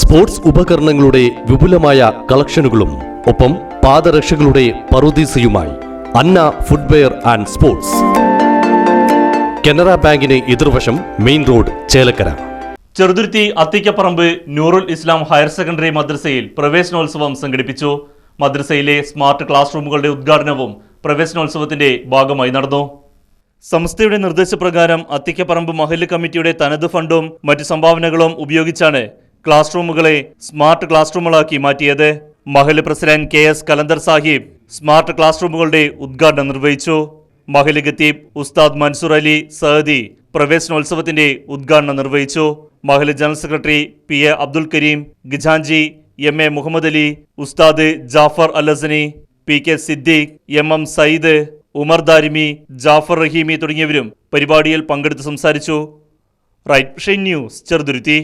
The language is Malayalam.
സ്പോർട്സ് ഉപകരണങ്ങളുടെ വിപുലമായ കളക്ഷനുകളും ഒപ്പം പാദരക്ഷകളുടെ പറുദീസയുമായി Anna footwear and sports. Canara ബാങ്കിന് എതിർവശം main road Chelakkara. Cheruthuruthy Athikkaparamba Noorul Islam higher secondary മദ്രസയിൽ പ്രവേശനോത്സവം സംഘടിപ്പിച്ചു. മദ്രസയിലെ സ്മാർട്ട് ക്ലാസ് റൂമുകളുടെ ഉദ്ഘാടനവും പ്രവേശനോത്സവത്തിന്റെ ഭാഗമായി നടന്നു. സംസ്ഥയുടെ നിർദ്ദേശപ്രകാരം അത്തിക്കപ്പറമ്പ് മഹല്ല് കമ്മിറ്റിയുടെ തനത് ഫണ്ടും മറ്റ് സംഭാവനകളും ഉപയോഗിച്ചാണ് ക്ലാസ് റൂമുകളെ സ്മാർട്ട് ക്ലാസ് റൂമുകളാക്കി മാറ്റിയത്. Mahal president K S Kalanthar Sahib smart class റൂമുകളുടെ ഉദ്ഘാടനം നിർവഹിച്ചു. മഹൽ ഖത്തീബ് ഉസ്താദ് മൻസൂർ അലി സഹദി പ്രവേശനോത്സവത്തിന്റെ ഉദ്ഘാടനം നിർവഹിച്ചു. Mahal general secretary P A Abdul Kareem ഗിജാൻജി M A Muhammad Ali ഉസ്താദ് Jafar അലസനി P K Siddique M M Sayyid Umar Darimi Jafar Rahimi തുടങ്ങിയവരും പരിപാടിയിൽ പങ്കെടുത്ത് സംസാരിച്ചു. Right news Cheruthuruthy.